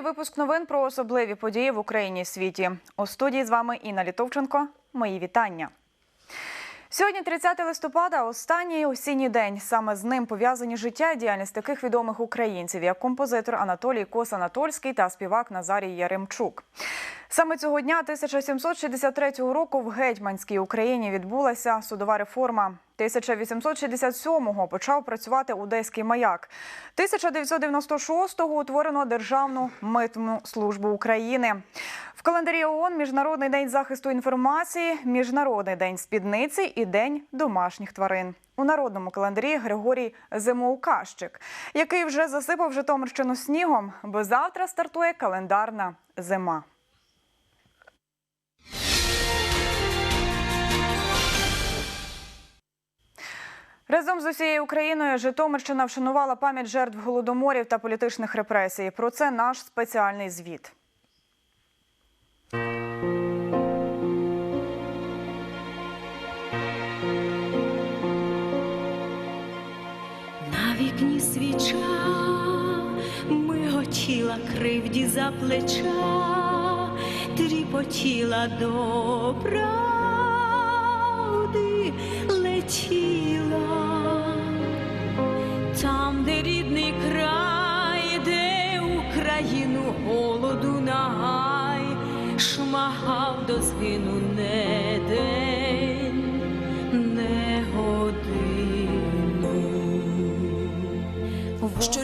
Випуск новин про особливі події в Україні і світі. У студії з вами Інна Літовченко. Мої вітання. Сьогодні 30 листопада, останній осінній день. Саме з ним пов'язані життя і діяльність таких відомих українців, як композитор Анатолій Кос-Анатольський та співак Назарій Яремчук. Саме цього дня 1763 року в гетьманській Україні відбулася судова реформа. 1867-го почав працювати Одеський маяк. 1996-го утворено Державну митну службу України. В календарі ООН Міжнародний день захисту інформації, Міжнародний день спідниці і День домашніх тварин. У народному календарі Григорій Зимоукащик, який вже засипав Житомирщину снігом, бо завтра стартує календарна зима. Разом з усією Україною Житомирщина вшанувала пам'ять жертв голодоморів та політичних репресій. Про це наш спеціальний звіт. На вікні свіча миготіла кривді за плеча, тріпотіла до до згину не день,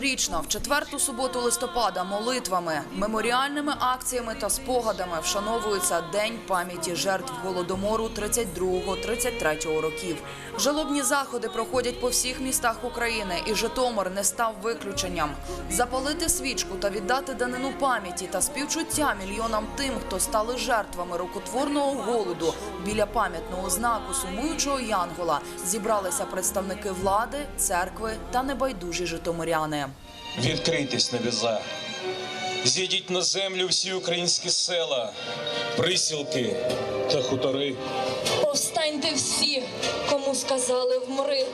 Щорічно, в четверту суботу листопада, молитвами, меморіальними акціями та спогадами вшановується День пам'яті жертв голодомору 32-33 років. Жалобні заходи проходять по всіх містах України, і Житомир не став виключенням. Запалити свічку та віддати данину пам'яті та співчуття мільйонам тим, хто стали жертвами рукотворного голоду біля пам'ятного знаку сумуючого Янгола зібралися представники влади, церкви та небайдужі житомиряни. Відкрийтесь небеса, зійдіть на землю всі українські села, присілки та хутори. Повстаньте всі, кому сказали вмри,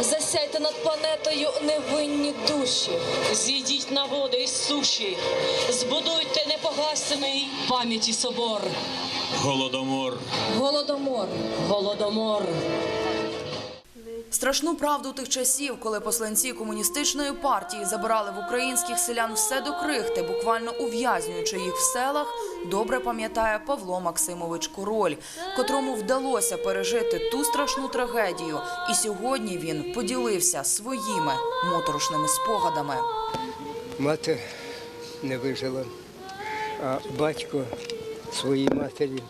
засяйте над планетою невинні душі. Зійдіть на води із суші, збудуйте непогасений пам'яті собор. Голодомор. Голодомор. Голодомор. Страшну правду тих часів, коли посланці комуністичної партії забирали в українських селян все до крихти, буквально ув'язнюючи їх в селах, добре пам'ятає Павло Максимович Король, котрому вдалося пережити ту страшну трагедію. І сьогодні він поділився своїми моторошними спогадами. Мати не вижила, а батько своїй матері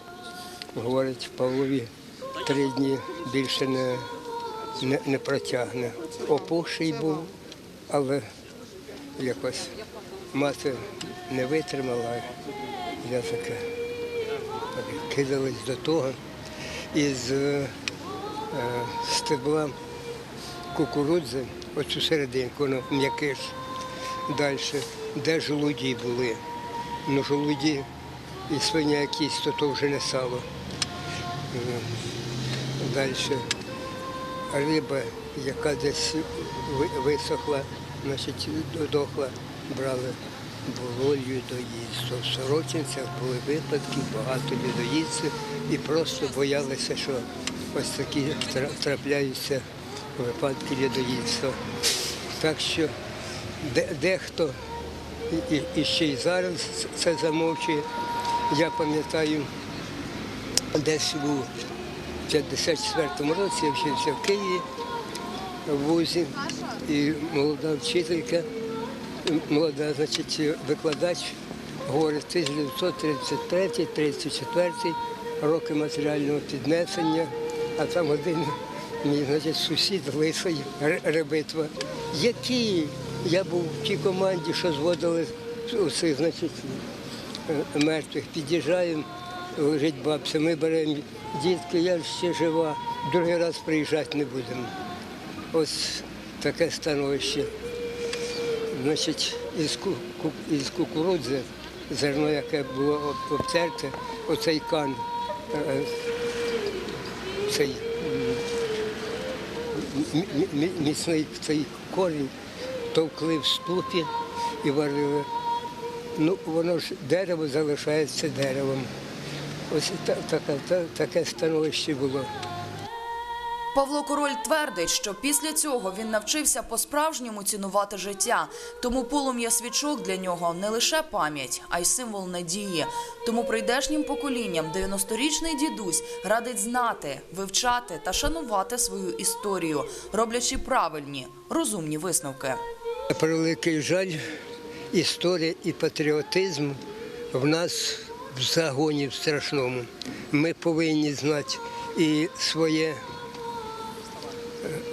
говорить Павлові три дні більше не, не, не протягне. Опухший був, але якось мати не витримала. Я таке так, кидалась до того. Із е, е, стебла кукурудзи, оцю серединку, воно м'якиш. Далі, де жолуді були. Ну, жолуді і свиня якісь, то, то вже не сало. Далі риба, яка десь висохла, значить, дохла, брали волою доїзд. В Сорочинцях були випадки, багато людоїдців і просто боялися, що ось такі трапляються випадки людоїдства. Так що дехто і, і, ще й зараз це замовчує. Я пам'ятаю, десь у 54-му році я вчився в Києві в вузі, і молода вчителька, молода, значить, викладач говорить 1933-34 роки матеріального піднесення, а там один мій значить, сусід лисий Ребитва. Які я був в тій команді, що зводили усіх, значить, е, мертвих, під'їжджаємо, лежить бабця, ми беремо дітки, я ще жива, другий раз приїжджати не будемо. Ось таке становище. Значить, із, із кукурудзи, зерно, яке було об- обтерте, оцей кан, е, цей міцний цей корінь товкли в ступі і варили ну воно ж дерево залишається деревом. Ось та- така, та- таке становище було. Павло Король твердить, що після цього він навчився по-справжньому цінувати життя. Тому полум'я свічок для нього не лише пам'ять, а й символ надії. Тому прийдешнім поколінням 90-річний дідусь радить знати, вивчати та шанувати свою історію, роблячи правильні, розумні висновки. Превеликий жаль, історія і патріотизм в нас в загоні в страшному. Ми повинні знати і своє е,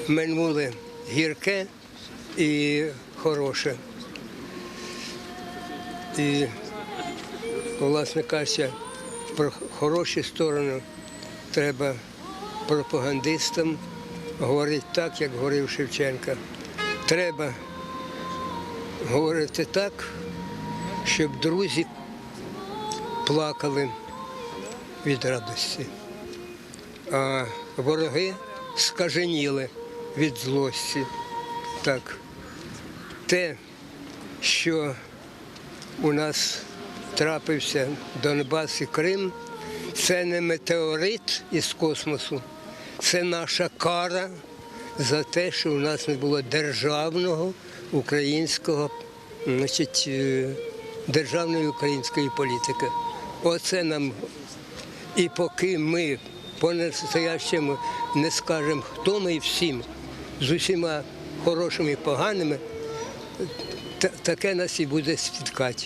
минуле гірке і хороше. І, власне кажучи, про хороші сторони треба пропагандистам говорити так, як говорив Шевченка. Треба говорити так, щоб друзі плакали від радості, а вороги скаженіли від злості. Так, те, що у нас трапився Донбас і Крим, це не метеорит із космосу, це наша кара за те, що у нас не було державного українського, значить, е, державної української політики. Оце нам. І поки ми по-настоящему не скажемо, хто ми всім, з усіма хорошими і поганими, таке нас і буде спіткати.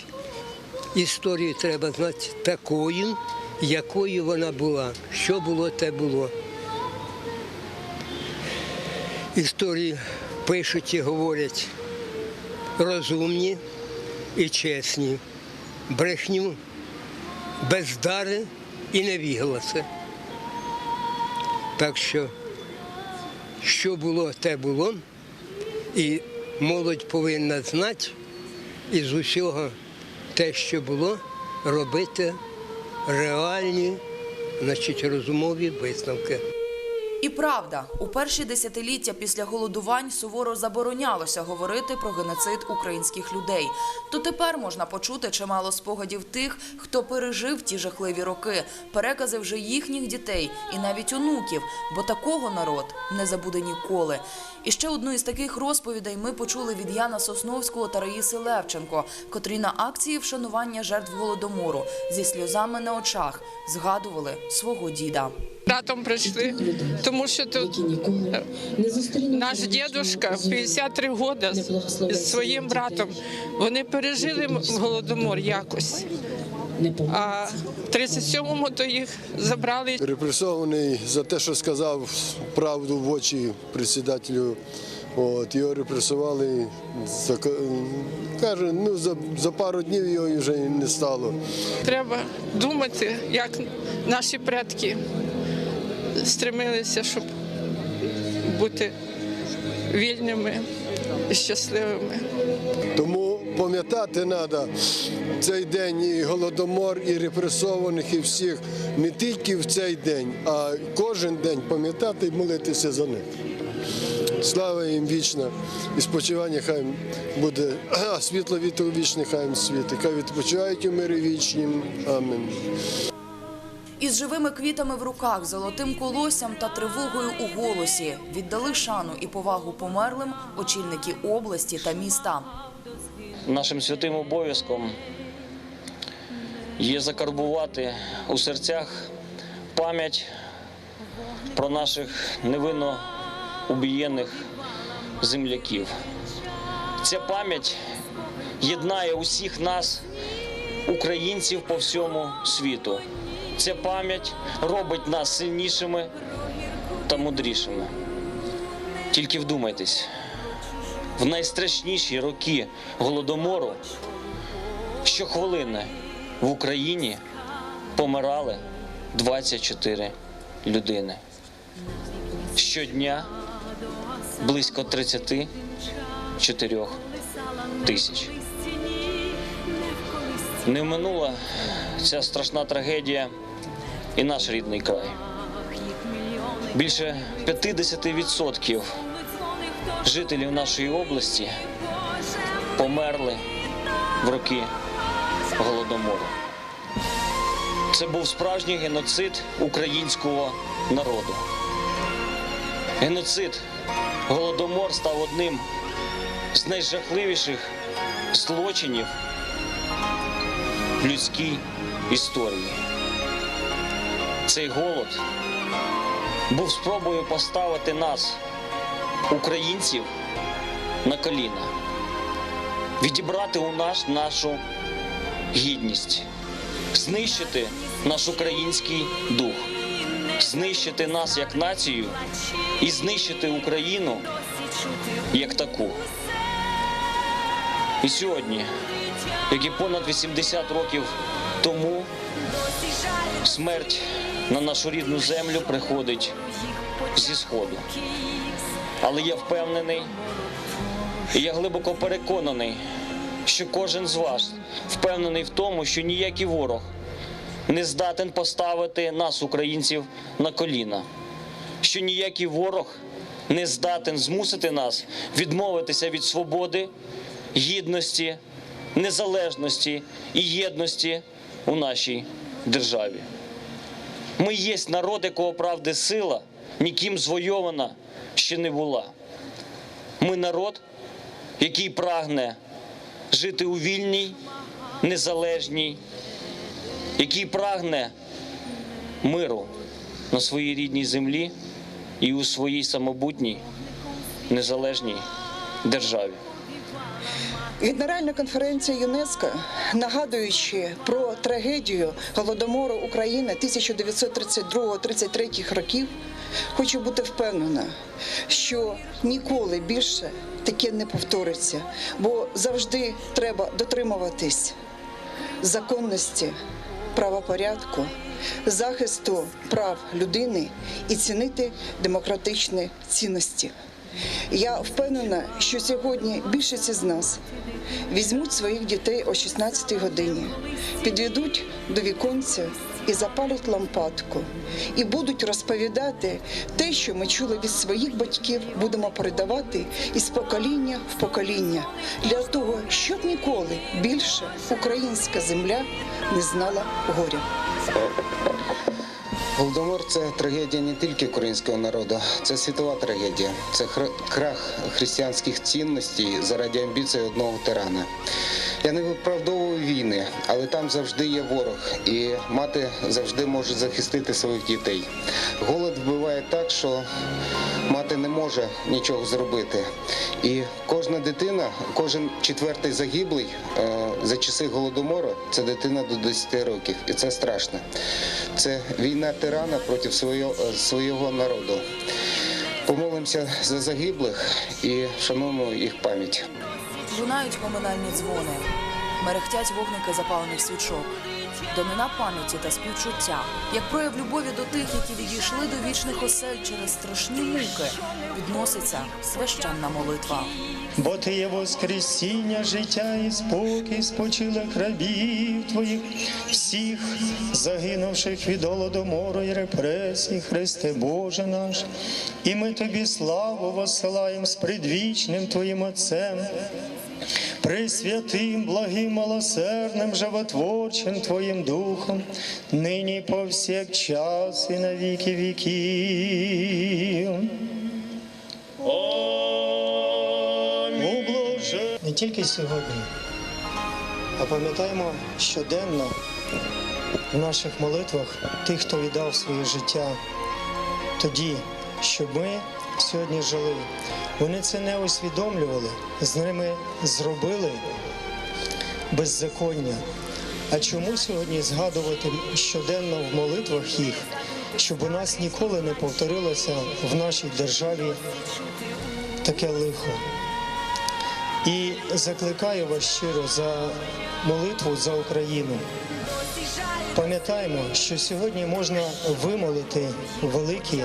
Історію треба знати такою, якою вона була. Що було, те було. Історії пишуть і говорять розумні і чесні, брехню, бездари і невігласи. Так що, що було, те було, і молодь повинна знати із усього те, що було, робити реальні, значить, розумові висновки. І правда, у перші десятиліття після голодувань суворо заборонялося говорити про геноцид українських людей. То тепер можна почути чимало спогадів тих, хто пережив ті жахливі роки, перекази вже їхніх дітей і навіть онуків, бо такого народ не забуде ніколи. І ще одну із таких розповідей ми почули від Яна Сосновського та Раїси Левченко, котрі на акції вшанування жертв голодомору зі сльозами на очах згадували свого діда. братом прийшли, тому що тут е, наш дідушка 53 роки з своїм братом. Вони пережили голодомор якось. А в 37-му то їх забрали. репресований за те, що сказав правду в очі председателю. От, його репресували, за, каже, ну, за, за пару днів його вже і не стало. Треба думати, як наші предки стремилися, щоб бути вільними і щасливими. Тому пам'ятати треба цей день і голодомор, і репресованих, і всіх не тільки в цей день, а кожен день пам'ятати і молитися за них. Слава їм вічна, і спочивання хай буде, а світло вітру вічне, хай їм світить. Хай відпочивають у мирі вічнім. Амінь. Із живими квітами в руках, золотим колоссям та тривогою у голосі віддали шану і повагу померлим очільники області та міста. Нашим святим обов'язком є закарбувати у серцях пам'ять про наших невинно убієнних земляків. Ця пам'ять єднає усіх нас, українців по всьому світу. Ця пам'ять робить нас сильнішими та мудрішими. Тільки вдумайтесь, в найстрашніші роки голодомору щохвилини в Україні помирали 24 людини. Щодня близько 34 тисяч. Не минула ця страшна трагедія і наш рідний край. Більше 50% жителів нашої області померли в роки голодомору. Це був справжній геноцид українського народу. Геноцид голодомор став одним з найжахливіших злочинів людській історії. Цей голод був спробою поставити нас, українців, на коліна, відібрати у нас нашу гідність, знищити наш український дух, знищити нас як націю і знищити Україну як таку. І сьогодні, як і понад 80 років тому, смерть на нашу рідну землю приходить зі сходу. Але я впевнений, і я глибоко переконаний, що кожен з вас впевнений в тому, що ніякий ворог не здатен поставити нас, українців, на коліна, що ніякий ворог не здатен змусити нас відмовитися від свободи, гідності, незалежності і єдності у нашій державі. Ми є народ, якого правди сила ніким звойована ще не була. Ми народ, який прагне жити у вільній, незалежній, який прагне миру на своїй рідній землі і у своїй самобутній незалежній державі. Генеральна конференція ЮНЕСКО, нагадуючи про трагедію голодомору України 1932-33 років, хочу бути впевнена, що ніколи більше таке не повториться, бо завжди треба дотримуватись законності, правопорядку, захисту прав людини і цінити демократичні цінності. Я впевнена, що сьогодні більшість із нас візьмуть своїх дітей о 16 годині, підведуть до віконця і запалять лампадку, і будуть розповідати те, що ми чули від своїх батьків, будемо передавати із покоління в покоління для того, щоб ніколи більше українська земля не знала горя. Голодомор це трагедія не тільки українського народу, це світова трагедія. Це крах християнських цінностей заради амбіцій одного тирана. Я не виправдовую війни, але там завжди є ворог, і мати завжди може захистити своїх дітей. Голод вбиває так, що мати не може нічого зробити. І кожна дитина, кожен четвертий загиблий е, за часи голодомору це дитина до 10 років, і це страшно. Це війна тирана проти свого, е, свого народу. Помолимося за загиблих і шануємо їх пам'ять. Лунають поминальні дзвони, мерехтять вогники запалених свічок. Данина пам'яті та співчуття, як прояв любові до тих, які відійшли до вічних осель через страшні муки, підноситься священна молитва. Бо ти є воскресіння, життя і спокій спочилих рабів твоїх, всіх загинувших від голодомору і репресій, Христе Боже наш, і ми тобі славу посилаємо з предвічним Твоїм Отцем. Пресвятим, благим, милосердним, животворчим Твоїм Духом, нині повсякчас і на віки віків. Не тільки сьогодні, а пам'ятаємо щоденно в наших молитвах тих, хто віддав своє життя тоді, щоб ми сьогодні жили. Вони це не усвідомлювали, з ними зробили беззаконня. А чому сьогодні згадувати щоденно в молитвах їх, щоб у нас ніколи не повторилося в нашій державі таке лихо? І закликаю вас щиро за молитву за Україну. Пам'ятаємо, що сьогодні можна вимолити великі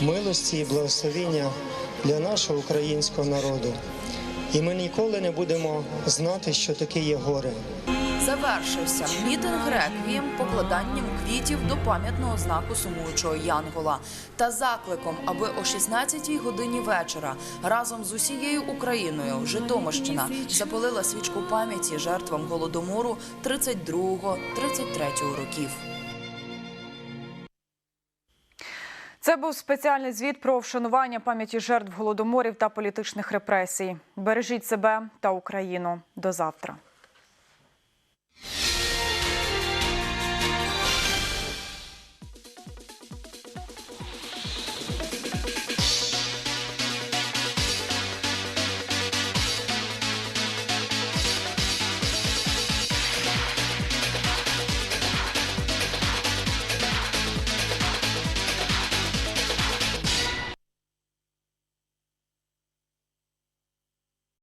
милості і благословіння для нашого українського народу. І ми ніколи не будемо знати, що таке є горе. Завершився мітинг реквієм покладанням квітів до пам'ятного знаку сумуючого Янгола та закликом, аби о 16-й годині вечора разом з усією Україною Житомирщина запалила свічку пам'яті жертвам голодомору 32-33 років. Це був спеціальний звіт про вшанування пам'яті жертв голодоморів та політичних репресій. Бережіть себе та Україну. До завтра.